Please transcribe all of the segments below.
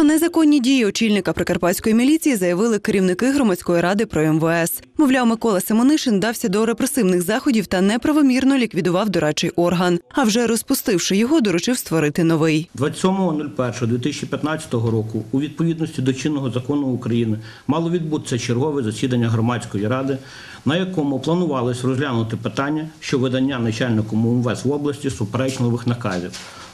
Про незаконні дії очільника прикарпатської міліції заявили керівники громадської ради про МВС. Мовляв, Микола Симонишин дався до репресивних заходів та неправомірно ліквідував дорадчий орган. А вже розпустивши його, доручив створити новий. 27.01.2015 року у відповідності до чинного закону України мало відбутися чергове засідання громадської ради, на якому планувалось розглянути питання щодо видання начальником УМВС в області суперечливих наказів.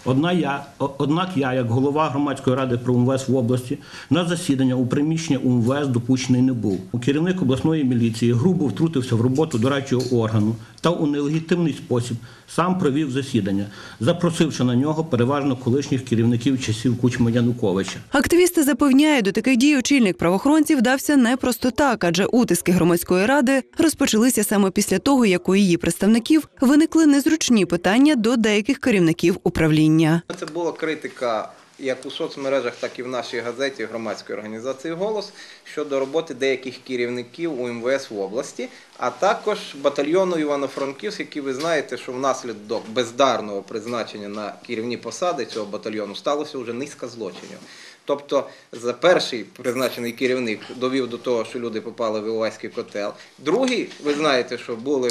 Одна я, однак я, як голова громадської ради про УМВС в області, на засідання у приміщення УМВС допущений не був. Керівник обласної міліції грубо втрутився в роботу дорадчого органу та у нелегітимний спосіб сам провів засідання, запросивши на нього переважно колишніх керівників часів Кучма Януковича. Активісти запевняють, до таких дій очільник правоохоронців дався не просто так, адже утиски громадської ради розпочалися саме після того, як у її представників виникли незручні питання до деяких керівників управління. Це була критика як у соцмережах, так і в нашій газеті громадської організації Голос щодо роботи деяких керівників УМВС в області, а також батальйону Івано-Франківськ, який ви знаєте, що внаслідок бездарного призначення на керівні посади цього батальйону сталося вже низка злочинів. Тобто, за перший призначений керівник довів до того, що люди попали в Іловайський котел. Другий, ви знаєте, що були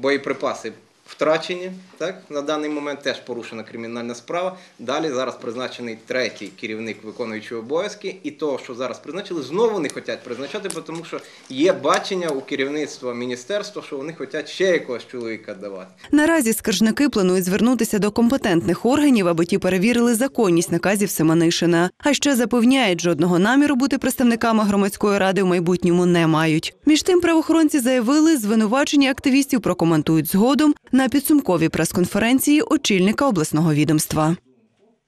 боєприпаси втрачені. Так на даний момент теж порушена кримінальна справа. Далі зараз призначений третій керівник виконуючий обов'язки, і того, що зараз призначили, знову не хочуть призначати, тому що є бачення у керівництва міністерства, що вони хочуть ще якогось чоловіка давати. Наразі скаржники планують звернутися до компетентних органів, аби ті перевірили законність наказів Семенишина. А ще запевняють, жодного наміру бути представниками громадської ради в майбутньому не мають. Між тим, правоохоронці заявили, звинувачення активістів прокоментують згодом на підсумковій прес-конференції очільника обласного відомства.